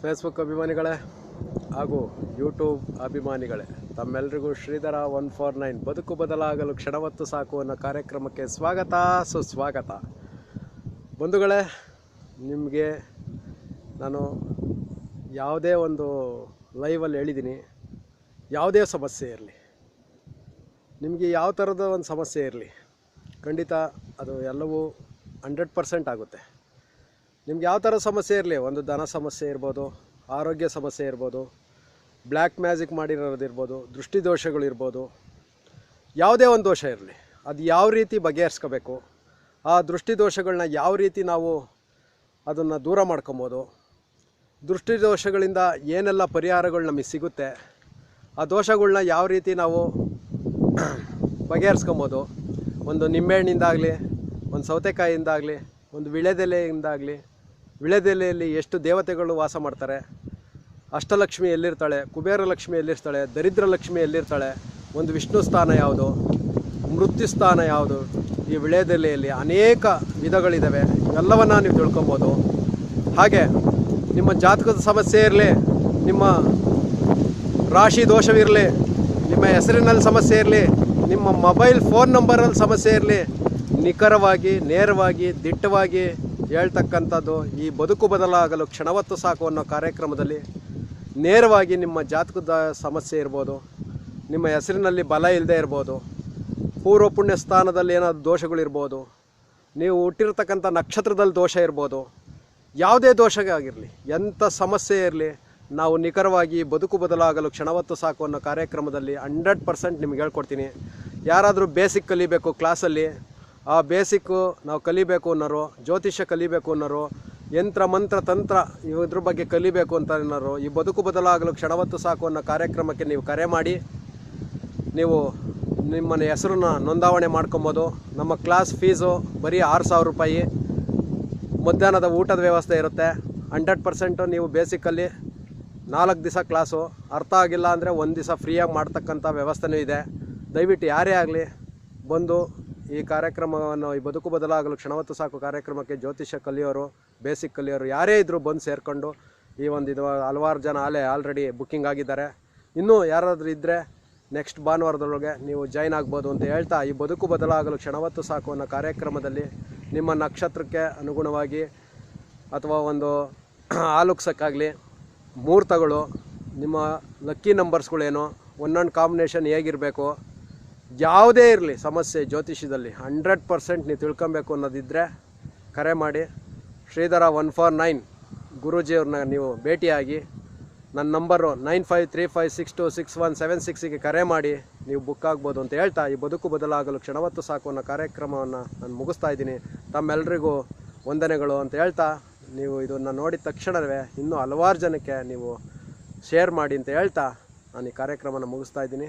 Facebook ಅಭಿಮಾನಿಗಳೇ ಹಾಗೂ YouTube ಅಭಿಮಾನಿಗಳೇ ತಮ್ಮೆಲ್ಲರಿಗೂ Shridhara one four nine ಬದುಕು ಬದಲಾಗಲು ಕ್ಷಣವತ್ತು ಸಾಕು ಅನ್ನೋ ಕಾರ್ಯಕ್ರಮಕ್ಕೆ ಸ್ವಾಗತ, ಸುಸ್ವಾಗತ. ಬಂಧುಗಳೇ, ನಿಮಗೆ ನಾನು ಯಾವುದೇ ಒಂದು ಲೈವಲ್ಲಿ ಹೇಳಿದ್ದೀನಿ, ಯಾವುದೇ ಸಮಸ್ಯೆ ಇರಲಿ. ನಿಮಗೆ ಯಾವ ಥರದ ಒಂದು ಸಮಸ್ಯೆ ಇರಲಿ, ಖಂಡಿತ ಅದು ಎಲ್ಲವೂ ಹಂಡ್ರೆಡ್ ಪರ್ಸೆಂಟ್ ಆಗುತ್ತೆ. ನಿಮ್ಗೆ ಯಾವ ಥರ ಸಮಸ್ಯೆ ಇರಲಿ? ಒಂದು ದನ ಸಮಸ್ಯೆ ಇರ್ಬೋದು, ಆರೋಗ್ಯ ಸಮಸ್ಯೆ ಇರ್ಬೋದು ಬ್ಲ್ಯಾಕ್ ಮ್ಯಾಜಿಕ್ ಮಾಡಿರೋದಿರ್ಬೋದು ದೃಷ್ಟಿದೋಷಗಳಿರ್ಬೋದು ಯಾವುದೇ ಒಂದು ದೋಷ ಇರಲಿ, ಅದು ಯಾವ ರೀತಿ ಬಗೆಹರಿಸ್ಕೋಬೇಕು, ಆ ದೃಷ್ಟಿದೋಷಗಳನ್ನ ಯಾವ ರೀತಿ ನಾವು ಅದನ್ನು ದೂರ ಮಾಡ್ಕೊಬೋದು ದೃಷ್ಟಿದೋಷಗಳಿಂದ ಏನೆಲ್ಲ ಪರಿಹಾರಗಳು ನಮಗೆ ಸಿಗುತ್ತೆ, ಆ ದೋಷಗಳನ್ನ ಯಾವ ರೀತಿ ನಾವು ಬಗೆಹರಿಸ್ಕೊಬೋದು, ಒಂದು ನಿಂಬೆಹಣ್ಣಿಂದಾಗಲಿ, ಒಂದು ಸೌತೆಕಾಯಿಯಿಂದಾಗಲಿ ಒಂದು ವಿಳೆದೆಲೆಯಿಂದಾಗಲಿ ವಿಳೆದೆಲೆಯಲ್ಲಿ ಎಷ್ಟು ದೇವತೆಗಳು ವಾಸ ಮಾಡ್ತಾರೆ? ಅಷ್ಟಲಕ್ಷ್ಮಿ ಎಲ್ಲಿರ್ತಾಳೆ? ಕುಬೇರ ಲಕ್ಷ್ಮಿ ಎಲ್ಲಿರ್ತಾಳೆ? ದರಿದ್ರ ಲಕ್ಷ್ಮಿ ಎಲ್ಲಿರ್ತಾಳೆ? ಒಂದು ವಿಷ್ಣು ಸ್ಥಾನ ಯಾವುದು? ಮೃತ್ಯು ಸ್ಥಾನ ಯಾವುದು? ಈ ವಿಳೆದೆಲೆಯಲ್ಲಿ ಅನೇಕ ವಿಧಗಳಿದ್ದಾವೆ. ಎಲ್ಲವನ್ನ ನೀವು ತಿಳ್ಕೊಬೋದು. ಹಾಗೆ ನಿಮ್ಮ ಜಾತಕದ ಸಮಸ್ಯೆ ಇರಲಿ, ನಿಮ್ಮ ರಾಶಿ ದೋಷವಿರಲಿ ನಿಮ್ಮ ಹೆಸರಿನಲ್ಲಿ ಸಮಸ್ಯೆ ಇರಲಿ, ನಿಮ್ಮ ಮೊಬೈಲ್ ಫೋನ್ ನಂಬರಲ್ಲಿ ಸಮಸ್ಯೆ ಇರಲಿ, ನಿಖರವಾಗಿ, ನೇರವಾಗಿ, ದಿಟ್ಟವಾಗಿ ಹೇಳ್ತಕ್ಕಂಥದ್ದು, ಈ ಬದುಕು ಬದಲಾಗಲು ಕ್ಷಣವತ್ತು ಸಾಕು ಅನ್ನೋ ಕಾರ್ಯಕ್ರಮದಲ್ಲಿ ನೇರವಾಗಿ ನಿಮ್ಮ ಜಾತಕದ ಸಮಸ್ಯೆ ಇರ್ಬೋದು, ನಿಮ್ಮ ಹೆಸರಿನಲ್ಲಿ ಬಲ ಇಲ್ಲದೆ ಇರ್ಬೋದು ಪೂರ್ವ ಪುಣ್ಯ ಸ್ಥಾನದಲ್ಲಿ ಏನಾದರೂ ದೋಷಗಳಿರ್ಬೋದು, ನೀವು ಹುಟ್ಟಿರ್ತಕ್ಕಂಥ ನಕ್ಷತ್ರದಲ್ಲಿ ದೋಷ ಇರ್ಬೋದು, ಯಾವುದೇ ದೋಷ ಆಗಿರಲಿ, ಎಂಥ ಸಮಸ್ಯೆ ಇರಲಿ, ನಾವು ನಿಖರವಾಗಿ ಬದುಕು ಬದಲಾಗಲು ಕ್ಷಣವತ್ತು ಸಾಕು ಅನ್ನೋ ಕಾರ್ಯಕ್ರಮದಲ್ಲಿ ಹಂಡ್ರೆಡ್ ಪರ್ಸೆಂಟ್ ನಿಮ್ಗೆ ಹೇಳ್ಕೊಡ್ತೀನಿ. ಯಾರಾದರೂ ಬೇಸಿಕ್ ಕಲಿಬೇಕು ಕ್ಲಾಸಲ್ಲಿ ಆ ಬೇಸಿಕ್ಕು ನಾವು ಕಲಿಬೇಕು ಅನ್ನೋರು, ಜ್ಯೋತಿಷ್ಯ ಕಲಿಬೇಕು ಅನ್ನೋರು, ಯಂತ್ರ, ಮಂತ್ರ, ತಂತ್ರ ಇದ್ರ ಬಗ್ಗೆ ಕಲಿಬೇಕು ಅಂತ ಅನ್ನೋರು, ಈ ಬದುಕು ಬದಲಾಗಲು ಕ್ಷಣವತ್ತು ಸಾಕು ಅನ್ನೋ ಕಾರ್ಯಕ್ರಮಕ್ಕೆ ನೀವು ಕರೆ ಮಾಡಿ, ನೀವು ನಿಮ್ಮನ್ನ ಹೆಸರನ್ನ ನೋಂದಾವಣೆ ಮಾಡ್ಕೊಬೋದು. ನಮ್ಮ ಕ್ಲಾಸ್ ಫೀಸು ಬರೀ ಆರು ಸಾವಿರ ರೂಪಾಯಿ. ಮಧ್ಯಾಹ್ನದ ಊಟದ ವ್ಯವಸ್ಥೆ ಇರುತ್ತೆ. ಹಂಡ್ರೆಡ್ ಪರ್ಸೆಂಟು ನೀವು ಬೇಸಿಕಲ್ಲಿ ನಾಲ್ಕು ದಿವಸ ಕ್ಲಾಸು. ಅರ್ಥ ಆಗಿಲ್ಲ ಅಂದರೆ ಒಂದು ದಿವಸ ಫ್ರೀಯಾಗಿ ಮಾಡ್ತಕ್ಕಂಥ ವ್ಯವಸ್ಥೆನೂ ಇದೆ. ದಯವಿಟ್ಟು ಯಾರೇ ಆಗಲಿ ಬಂದು ಈ ಕಾರ್ಯಕ್ರಮವನ್ನು ಈ ಬದುಕು ಬದಲಾಗಲು ಕ್ಷಣವತ್ತು ಸಾಕು ಕಾರ್ಯಕ್ರಮಕ್ಕೆ ಜ್ಯೋತಿಷ್ಯ ಕಲಿಯೋರು, ಬೇಸಿಕ್ ಕಲಿಯೋರು ಯಾರೇ ಇದ್ದರೂ ಬಂದು ಸೇರಿಕೊಂಡು ಈ ಒಂದು ಇದು ಹಲವಾರು ಜನ ಆಲೆ ಆಲ್ರೆಡಿ ಬುಕ್ಕಿಂಗ್ ಆಗಿದ್ದಾರೆ. ಇನ್ನೂ ಯಾರಾದರೂ ಇದ್ದರೆ ನೆಕ್ಸ್ಟ್ ಭಾನುವಾರದೊಳಗೆ ನೀವು ಜಾಯ್ನ್ ಆಗ್ಬೋದು ಅಂತ ಹೇಳ್ತಾ ಈ ಬದುಕು ಬದಲಾಗಲು ಕ್ಷಣವತ್ತು ಸಾಕು ಅನ್ನೋ ಕಾರ್ಯಕ್ರಮದಲ್ಲಿ ನಿಮ್ಮ ನಕ್ಷತ್ರಕ್ಕೆ ಅನುಗುಣವಾಗಿ ಅಥವಾ ಒಂದು ಆಲುಕ್ಸಕ್ಕಾಗಲಿ ಮುಹೂರ್ತಗಳು, ನಿಮ್ಮ ಲಕ್ಕಿ ನಂಬರ್ಸ್ಗಳೇನು ಒಂದೊಂದು ಕಾಂಬಿನೇಷನ್ ಹೇಗಿರಬೇಕು ಯಾವುದೇ ಇರಲಿ ಸಮಸ್ಯೆ ಜ್ಯೋತಿಷ್ಯದಲ್ಲಿ ಹಂಡ್ರೆಡ್ ಪರ್ಸೆಂಟ್ ನೀವು ತಿಳ್ಕೊಬೇಕು ಅನ್ನೋದಿದ್ದರೆ ಕರೆ ಮಾಡಿ. ಶ್ರೀಧರ ಒನ್ ಫೋರ್ ನೈನ್ ಗುರುಜಿಯವ್ರನ್ನ ನೀವು ಭೇಟಿಯಾಗಿ ನನ್ನ number nine five three five six two six one seven ಸಿಕ್ಸಿಗೆ ಕರೆ ಮಾಡಿ ನೀವು ಬುಕ್ ಆಗ್ಬೋದು ಅಂತ ಹೇಳ್ತಾ ಈ ಬದುಕು ಬದಲಾಗಲು ಕ್ಷಣವತ್ತು ಸಾಕು ಅನ್ನೋ ಕಾರ್ಯಕ್ರಮವನ್ನು ನಾನು ಮುಗಿಸ್ತಾ ಇದ್ದೀನಿ. ತಮ್ಮೆಲ್ಲರಿಗೂ ವಂದನೆಗಳು ಅಂತ ಹೇಳ್ತಾ ನೀವು ಇದನ್ನು ನೋಡಿದ ತಕ್ಷಣವೇ ಇನ್ನೂ ಹಲವಾರು ಜನಕ್ಕೆ ನೀವು ಶೇರ್ ಮಾಡಿ ಅಂತ ಹೇಳ್ತಾ ನಾನು ಈ ಕಾರ್ಯಕ್ರಮನ ಮುಗಿಸ್ತಾ ಇದ್ದೀನಿ.